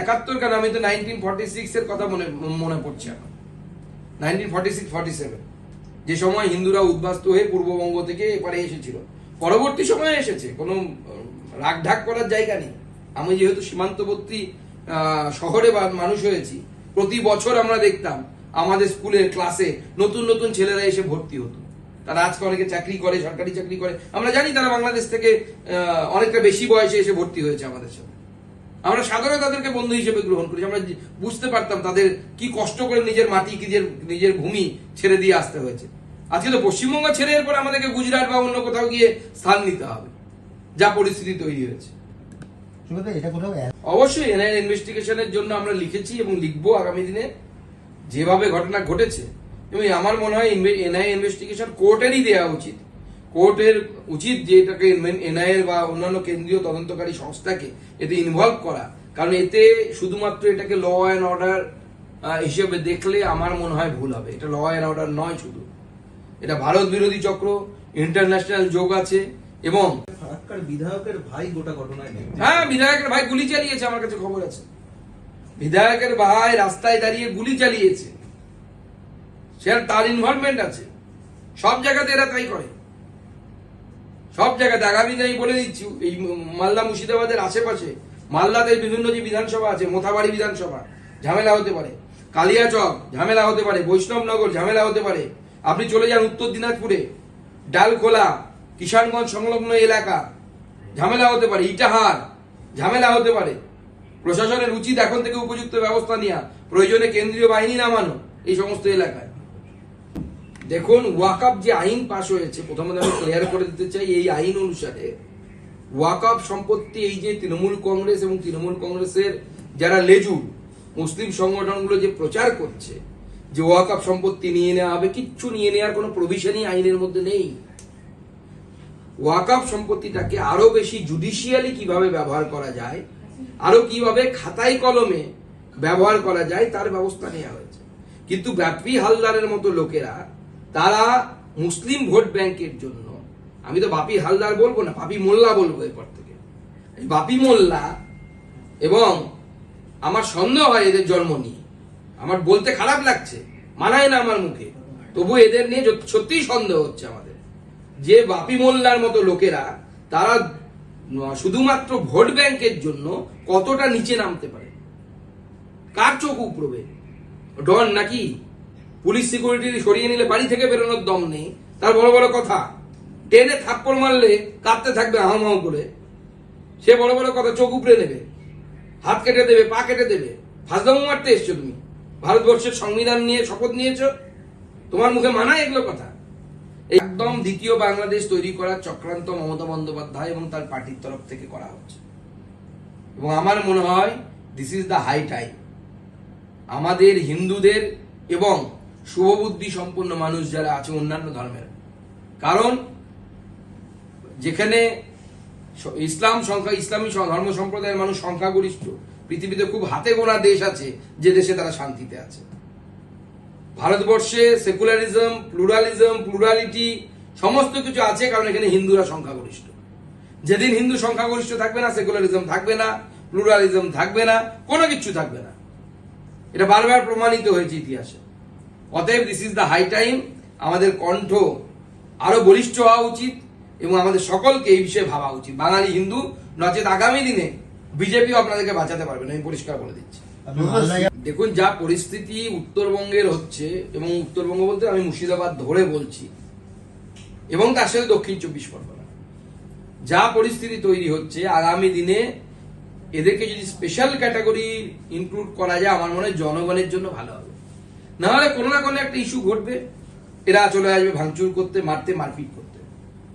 একাত্তর কেন? আমি তো নাইনটিন ফর্টি সিক্স এর কথা মনে মনে পড়ছে আমার nineteen forty six forty seven যে সময় হিন্দুরা উদ্বাস্ত হয়ে পূর্ববঙ্গ থেকে এপারে এসেছিল। পরবর্তী সময়ে এসেছে। কোনো রাগ ঢাক করার জায়গা নেই। আমি যেহেতু সীমান্তবর্তী শহরে বা- মানুষ হয়েছি, প্রতি বছর আমরা দেখতাম আমাদের স্কুলের ক্লাসে নতুন নতুন ছেলেরা এসে ভর্তি হতো। তারা আজকে অনেকে চাকরি করে, সরকারি চাকরি করে। আমরা জানি তারা বাংলাদেশ থেকে অনেকটা বেশি বয়সে এসে ভর্তি হয়েছে আমাদের সাথে। আমরা সাধারণ তাদেরকে বন্ধু হিসেবে গ্রহণ করি আমরা বুঝতে পারতাম তাদের কি কষ্ট করে নিজের মাটি কি নিজের নিজের ভূমি ছেড়ে দিয়ে আসতে হয়েছে। আজকে তো পশ্চিমবঙ্গ ছেড়ে এরপর আমাদেরকে গুজরাট বা অন্য কোথাও গিয়ে স্থান নিতে হবে যা পরিস্থিতি তৈরি হয়েছে। অবশ্যই এনআইএ ইনভেস্টিগেশনের জন্য আমরা লিখেছি এবং লিখব আগামী দিনে। যেভাবে ঘটনা ঘটেছে এবং আমার মনে হয় এনআইএ ইনভেস্টিগেশন কোর্টেরই দেওয়া উচিত। কোর্টের উচিত যে এটাকে এনআইএ বা অন্যান্য কেন্দ্রীয় তদন্তকারী সংস্থাকে এতে ইনভলভ করা। কারণ এতে শুধুমাত্র এটাকে ল অ্যান্ড অর্ডার হিসেবে দেখলে আমার মনে হয় ভুল হবে। এটা ল অ্যান্ড অর্ডার নয় শুধু। এটা ভারত বিরোধী চক্র ইন্টারন্যাশনাল যোগ আছে এবং বিধায়কের ভাই গোটা ঘটনায় হ্যাঁ বিধায়কের ভাই গুলি চালিয়েছে আমার কাছে খবর আছে। বিধায়কের ভাই রাস্তায় দাঁড়িয়ে গুলি চালিয়েছে। সে তার ইনভলভমেন্ট আছে। সব জায়গাতে এরা তাই করে। সব জায়গাতে আগামী দিনে আমি বলে দিচ্ছি, এই মালদা মুর্শিদাবাদের আশেপাশে, মালদাতে বিভিন্ন যে বিধানসভা আছে, মোথাবাড়ি বিধানসভা, ঝামেলা হতে পারে কালিয়াচক ঝামেলা হতে পারে, বৈষ্ণবনগর, ঝামেলা হতে পারে, আপনি চলে যান উত্তর দিনাজপুরে, ডালখোলা, কিষানগঞ্জ সংলগ্ন এলাকা, ঝামেলা হতে পারে, ইটাহার, ঝামেলা হতে পারে, প্রশাসনের উচিত এখন থেকে উপযুক্ত ব্যবস্থা নেওয়া, প্রয়োজনে কেন্দ্রীয় বাহিনী নামানো, এই সমস্ত এলাকায়। দেখুন, ওয়াকআপ যে আইন পাশ হয়েছে, প্রথমত আমি ক্লিয়ার করে দিতে চাই এই আইন অনুসারে, ওয়াকআপ সম্পত্তি এই যে তৃণমূল কংগ্রেস এবং তৃণমূল কংগ্রেসের যারা লেজুর মুসলিম সংগঠনগুলো যে প্রচার করছে, যে ওয়াকআপ সম্পত্তি নিয়ে নেওয়া হবে, কিচ্ছু নিয়ে নেওয়ার কোনো প্রভিশনই আইনের মধ্যে নেই। ওয়াকআপ সম্পত্তিটাকে আরও বেশি জুডিশিয়ালি কীভাবে ব্যবহার করা যায়, আরও কীভাবে খাতায় কলমে ব্যবহার করা যায়, তার ব্যবস্থা নেওয়া হয়েছে। কিন্তু ব্যাপী হালদারের মতো লোকেরা তারা মুসলিম ভোট ব্যাংকের জন্য, আমি তো বাপি হালদার বলব না, বাপি মোল্লা বলব এরপর থেকে। বাপি মোল্লা এবং আমার সন্দেহ হয় এদের জন্ম নিয়ে। আমার বলতে খারাপ লাগছে, মানায় না আমার মুখে। তবু এদের নিয়ে সত্যিই সন্দেহ হচ্ছে আমাদের। যে বাপি মোল্লার মতো লোকেরা, তারা শুধুমাত্র ভোট ব্যাংকের জন্য কতটা নিচে নামতে পারে? কার চোখ উপড়বে? ডন নাকি পুলিশ সিকিউরিটি সরিয়ে নিলে বাড়ি থেকে বেরোনোর দম নেই। তার বড় বড় কথা ট্রেনে থাপ্পড় মারলে কাঁদতে থাকবে হাম করে। সে বড় বড় কথা চোখ উপড়ে নেবে, হাত কেটে দেবে, পা কেটে দেবে। ফাঁসদামু মারতে এসছো তুমি। ভারতবর্ষের সংবিধান নিয়ে শপথ নিয়েছো। তোমার মুখে মানায় এগুলো কথা? একদম দ্বিতীয় বাংলাদেশ তৈরি করার চক্রান্ত মমতা বন্দ্যোপাধ্যায় এবং তার পার্টির তরফ থেকে করা হচ্ছে। এবং আমার মনে হয় this is the high time আমাদের হিন্দুদের এবং শুভবুদ্ধি সম্পন্ন মানুষ যারা আছে অন্যান্য ধর্মের। কারণ যেখানে ইসলাম সংখ্যা, ইসলামী ধর্ম সম্প্রদায়ের মানুষ সংখ্যাগরিষ্ঠ। পৃথিবীতে খুব হাতে গোনা দেশ আছে যে দেশে তারা শান্তিতে আছে। ভারতবর্ষে সেকুলারিজম, প্লুরালিজম, প্লুরালিটি সমস্ত কিছু আছে, কারণ এখানে হিন্দুরা সংখ্যাগরিষ্ঠ। যেদিন হিন্দু সংখ্যাগরিষ্ঠ থাকবে না, সেকুলারিজম থাকবে না, প্লুরালিজম থাকবে না, কোনো কিছু থাকবে না। এটা বারবার প্রমাণিত হয়েছে ইতিহাসে। অতএব this is the high time আমাদের কণ্ঠ আরও বলিষ্ঠ হওয়া উচিত এবং আমাদের সকলকে এই বিষয়ে ভাবা উচিত। বাঙালি হিন্দু নচেত আগামী দিনে বিজেপি আপনাদেরকে বাঁচাতে পারবে না, আমি পরিষ্কার বলে দিচ্ছি। দেখুন, যা পরিস্থিতি উত্তরবঙ্গের হচ্ছে এবং উত্তরবঙ্গ বলতে আমি মুর্শিদাবাদ ধরে বলছি এবং তার সাথে দক্ষিণ চব্বিশ পরগনা। যা পরিস্থিতি তৈরি হচ্ছে আগামী দিনে এদেরকে যদি স্পেশাল ক্যাটাগরি ইনক্লুড করা যায়, আমার মনে হয় জনগণের জন্য ভালো হবে। না হলে কোনো না কোনো একটা ইস্যু ঘটবে। এরা চলে আসবে ভাঙচুর করতে, মারতে, মারপিট করতে।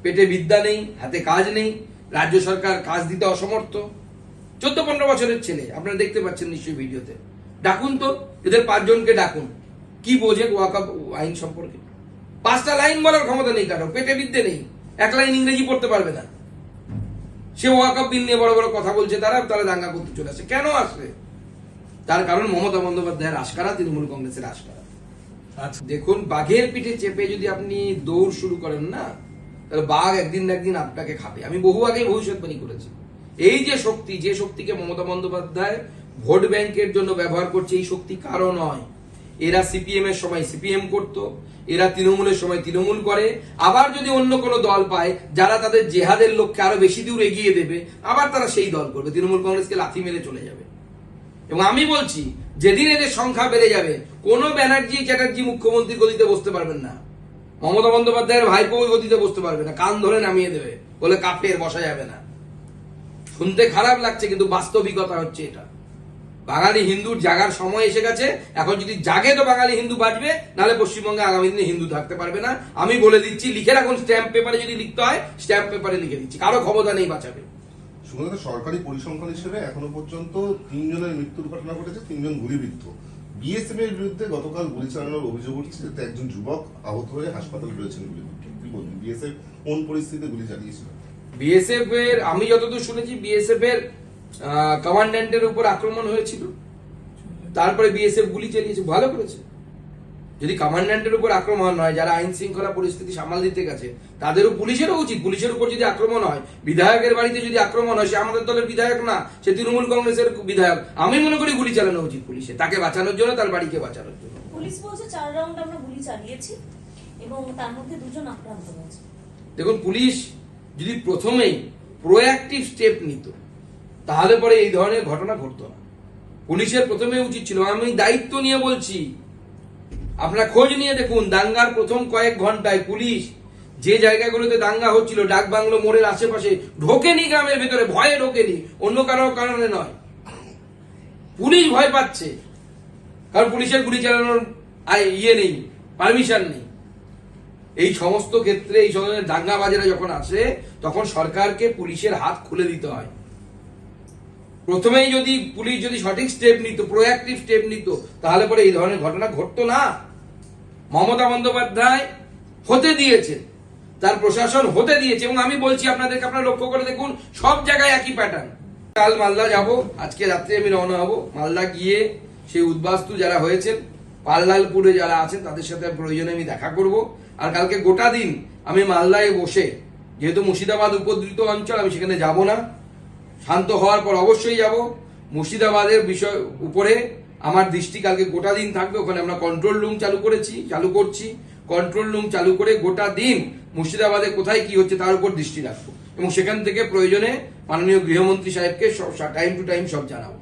পেটে বিদ্যা নেই, হাতে কাজ নেই, রাজ্য সরকার কাজ দিতে অসমর্থ। চোদ্দ পনেরো বছরের ছেলে, আপনারা দেখতে পাচ্ছেন নিশ্চয়ই ভিডিওতে। ডাকুন তো, এদের পাঁচজনকে ডাকুন। কি বোঝে ওয়াকাপ আইন সম্পর্কে? পাঁচটা লাইন বলার ক্ষমতা নেই কারও, পেটে বিদ্যে নেই। এক লাইন ইংরেজি পড়তে পারবে না। সে ওয়াকাপ বিল নিয়ে বড় বড় কথা বলছে, তারা তারা দাঙ্গা করতে চলে আসে। কেন আসবে? তার কারণ মমতা বন্দ্যোপাধ্যায়ের আশকারা তৃণমূল কংগ্রেসের আশকারা আচ্ছা। দেখুন বাঘের পিঠে চেপে যদি আপনি দৌড় শুরু করেন না তাহলে বাঘ একদিন না একদিন আপনাকে খাবে। আমি বহু আগেই ভবিষ্যৎবাণী করেছি। এই যে শক্তি যে শক্তিকে মমতা বন্দ্যোপাধ্যায় ভোট ব্যাংকের জন্য ব্যবহার করছে এই শক্তি কারও নয়। এরা সিপিএম এর সময় সিপিএম করত এরা তৃণমূলের সময় তৃণমূল করে। আবার যদি অন্য কোনো দল পায় যারা তাদের জেহাদের লক্ষ্যে আরও বেশি দূর এগিয়ে দেবে আবার তারা সেই দল করবে। তৃণমূল কংগ্রেসকে লাথি মেরে চলে যাবে। এবং আমি বলছি, যেদিন এদের সংখ্যা বেড়ে যাবে, কোন ব্যানার্জি চ্যাটার্জি মুখ্যমন্ত্রী গদিতে বসতে পারবেন না। মমতা বন্দ্যোপাধ্যায়ের ভাইপো গদিতে বসতে পারবে না, কান ধরে নামিয়ে দেবে, বলে কাপের বসা যাবে না। শুনতে খারাপ লাগছে, কিন্তু বাস্তবিকতা হচ্ছে এটা। বাঙালি হিন্দুর জাগার সময় এসে গেছে, এখন যদি জাগে তো বাঙালি হিন্দু বাঁচবে, নাহলে পশ্চিমবঙ্গে আগামী দিনে হিন্দু থাকতে পারবে না। আমি বলে দিচ্ছি, লিখে রাখুন, স্ট্যাম্প পেপারে যদি লিখতে হয়, স্ট্যাম্প পেপারে লিখে দিচ্ছি, কারও ক্ষমতা নেই বাঁচাবে। শুধুমাত্র সরকারি পরিসংখ্যান হিসেবে এখনও পর্যন্ত তিনজনের মৃত্যুর ঘটনা ঘটেছে, তিনজন গুলিবিদ্ধ। বিএসএফ এর বিরুদ্ধে গতকাল গুলি চালানোর অভিযোগ উঠছে যাতে একজন যুবক আহত হয়ে হাসপাতালে রয়েছেন কি বলবেন? বিএসএফ কোন পরিস্থিতিতে গুলি চালিয়েছিল? বিএসএফ এর, আমি যতদূর শুনেছি বিএসএফ এর কমান্ড্যান্টের উপর আক্রমণ হয়েছিল। তারপরে বিএসএফ গুলি চালিয়েছে, ভালো করেছে। যদি কমান্ড্যান্টের উপর আক্রমণ হয় যারা আইন শৃঙ্খলা পরিস্থিতি সামাল দিতে গেছে তাদেরও পুলিশেরও উচিত। পুলিশের উপর যদি আক্রমণ হয় বিধায়কের বাড়িতে যদি আক্রমণ হয় সে আমাদের দলের বিধায়ক না সে তৃণমূল কংগ্রেসের বিধায়ক। আমি মনে করি গুলি চালানো উচিত পুলিশে। তাকে বাঁচানোর জন্য তার বাড়িকে বাঁচানোর জন্য। পুলিশ বলছে চার রাউন্ড আমরা গুলি চালিয়েছি এবং তার মধ্যে দুজন আক্রান্ত হয়েছে। দেখুন পুলিশ যদি প্রথমেই প্রোঅ্যাক্টিভ স্টেপ নিত তাহলে পরে এই ধরনের ঘটনা ঘটতো না। পুলিশের প্রথমে উচিত ছিল। আমি দায়িত্ব নিয়ে বলছি আপনারা খোঁজ নিয়ে দেখুন, দাঙ্গার প্রথম কয়েক ঘন্টায় পুলিশ যে জায়গাগুলোতে দাঙ্গা হচ্ছিল ডাক বাংলো মোড়ের আশেপাশে, ঢোকেনি গ্রামের ভেতরে, ভয়ে ঢোকেনি, অন্য কারও কারণে নয়। পুলিশ ভয় পাচ্ছে, কারণ পুলিশের গুলি চালানোর ইয়ে নেই, পারমিশন নেই। এই সমস্ত ক্ষেত্রে এই ধরনের দাঙ্গাবাজেরা যখন আসে, তখন সরকারকে পুলিশের হাত খুলে দিতে হয়। প্রথমেই যদি পুলিশ যদি সঠিক স্টেপ নিত প্রোয়াক্টিভ স্টেপ নিত, তাহলে পরে এই ধরনের ঘটনা ঘটতো না। মমতা বন্দ্যোপাধ্যায় হতে দিয়েছে, তার প্রশাসন হতে দিয়েছে, এবং আমি বলছি আপনাদেরকে, আপনারা লক্ষ্য করে দেখুন, সব জায়গায় একই প্যাটার্ন কাল মালদা যাব, আজকে রাত্রে আমি রওনা হব। মালদা গিয়ে সেই উদ্বাস্তু যারা হয়েছেন, পাল্লালপুরে যারা আছেন, তাদের সাথে প্রয়োজনে আমি দেখা করব। আর কালকে গোটা দিন আমি মালদায় বসে, যেহেতু মুর্শিদাবাদ উপদ্রুত অঞ্চল, আমি সেখানে যাব না। শান্ত হওয়ার পর অবশ্যই যাব। মুর্শিদাবাদের বিষয় উপরে আমার দৃষ্টি কালকে গোটা দিন থাকবে। ওখানে আমরা কন্ট্রোল রুম চালু করেছি, চালু করছি। কন্ট্রোল রুম চালু করে গোটা দিন মুর্শিদাবাদে কোথায় কি হচ্ছে তার উপর দৃষ্টি রাখব। এবং সেখান থেকে প্রয়োজনে মাননীয় গৃহমন্ত্রী সাহেবকে টাইম টু টাইম সব জানাব।